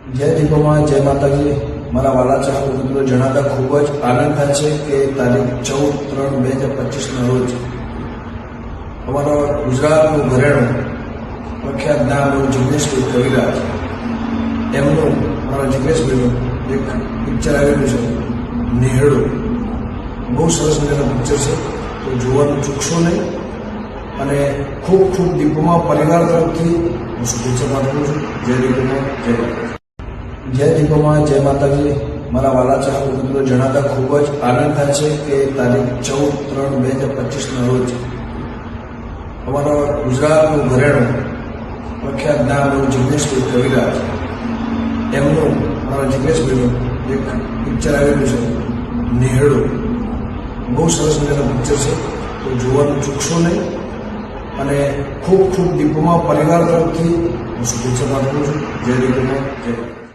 જય દીપોમાં, જય માતાજી. મારા વાલા ચાહક મિત્રો, જણાતા ખૂબ જ આનંદ થાય છે કે તારીખ ચૌદ ત્રણ બે હજાર પચીસના રોજ અમારો ગુજરાતનું ઘરેણું પ્રખ્યાત નામ એવું જિગ્નેશભાઈ કવિરાજ. એમનું મારા જિગ્નેશભાઈનું એક પિક્ચર આવેલું છે, નેહડો. બહુ સરસ મજાનું પિક્ચર છે. તો જોવાનું ચૂકશો નહીં. અને ખૂબ ખૂબ દીપોમાં પરિવાર તરફથી હું શુભેચ્છા પાઠવું છું. જય દીપોમાં, જય જય દીપોમાં, જય માતાજી. મારા વાલા ચાહક મિત્રો જણાતા ખૂબ જ આનંદ થાય છે કે તારીખ ચૌદ ત્રણ બે હજાર પચીસના રોજ અમારા ગુજરાતનું ઘરેણું પ્રખ્યાત નામ એવું જિગ્નેશભાઈ કવિરાજ એમનું મારા જિગ્નેશભાઈનું એક પિક્ચર આવેલું છે, નેહડો. બહુ સરસ મજાનું પિક્ચર છે. તો જોવાનું ચૂકશો નહીં. અને ખૂબ ખૂબ દીપોમાં પરિવાર તરફથી હું શુભેચ્છા પાઠવું છું. જય દીપોમાં, જય.